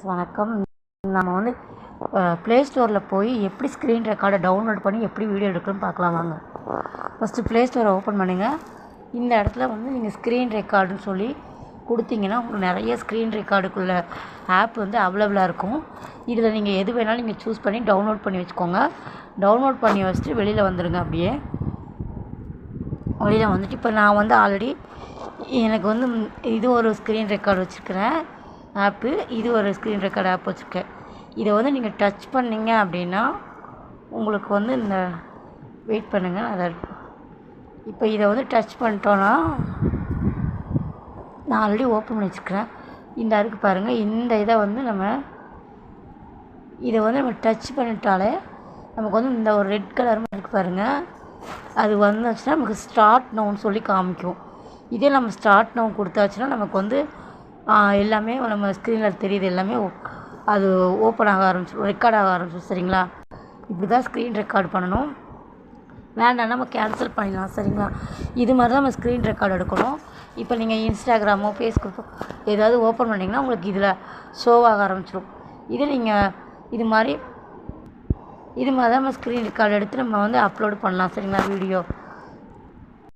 Friends வணக்கம். நம்ம வந்து ப்ளே ஸ்டோரில் போய் எப்படி ஸ்க்ரீன் ரெக்கார்டை டவுன்லோட் பண்ணி எப்படி வீடியோ எடுக்கணும்னு பார்க்கலாம் வாங்க. ஃபஸ்ட்டு ப்ளே ஸ்டோரை ஓப்பன் பண்ணுங்கள் இந்த இடத்துல வந்து நீங்கள் ஸ்க்ரீன் ரெக்கார்டுன்னு சொல்லி கொடுத்தீங்கன்னா உங்களுக்கு நிறைய ஸ்க்ரீன் ரெக்கார்டுக்குள்ள ஆப் வந்து அவைலபிளாக இருக்கும். இதில் நீங்கள் எது வேணாலும் நீங்கள் சூஸ் பண்ணி டவுன்லோட் பண்ணி வச்சுக்கோங்க. டவுன்லோட் பண்ணி வச்சுட்டு வெளியில் வந்துடுங்க அப்படியே. வெளியில் வந்துட்டு இப்போ நான் வந்து ஆல்ரெடி எனக்கு வந்து இது ஒரு ஸ்க்ரீன் ரெக்கார்டு வச்சுருக்கிறேன். ஆப்பு இது ஒரு ஸ்க்ரீன் ரெக்கார்டு ஆப் வச்சுருக்கேன் இதை வந்து நீங்கள் டச் பண்ணீங்க அப்படின்னா உங்களுக்கு வந்து இந்த வெயிட் பண்ணுங்கள் அதை இப்போ இதை வந்து டச் பண்ணிட்டோன்னா நான் ஆல்ரெடி ஓப்பன் பண்ணி வச்சுக்கிறேன். இந்த அதுக்கு பாருங்கள் இந்த இதை வந்து நம்ம இதை வந்து நம்ம டச் பண்ணிட்டாலே நமக்கு வந்து இந்த ஒரு ரெட் கலர் இருக்குது பாருங்கள் அது வந்துச்சுன்னா நமக்கு ஸ்டார்ட் நவுன்னு சொல்லி காமிக்கும். இதே நம்ம ஸ்டார்ட் நோன் கொடுத்தாச்சுன்னா நமக்கு வந்து எல்லாமே நம்ம ஸ்க்ரீனில் தெரியுது எல்லாமே அது ஓப்பன் ஆக ஆரம்பிச்சிடும் ரெக்கார்ட் ஆக ஆரம்பிச்சிடும் சரிங்களா? இப்படி தான் ஸ்க்ரீன் ரெக்கார்ட் பண்ணணும். வேண்டாம் நம்ம கேன்சல் பண்ணிடலாம் சரிங்களா? இது மாதிரி தான் நம்ம ஸ்க்ரீன் ரெக்கார்ட் எடுக்கணும். இப்போ நீங்கள் இன்ஸ்டாகிராமோ ஃபேஸ்புக்கோ ஏதாவது ஓப்பன் பண்ணிங்கன்னா உங்களுக்கு இதில் ஷோவாக ஆரம்பிச்சிடும் இது நீங்கள் இது மாதிரி இது மாதிரி தான் நம்ம ஸ்க்ரீன் ரெக்கார்டு எடுத்து நம்ம வந்து அப்லோடு பண்ணலாம் சரிங்களா வீடியோ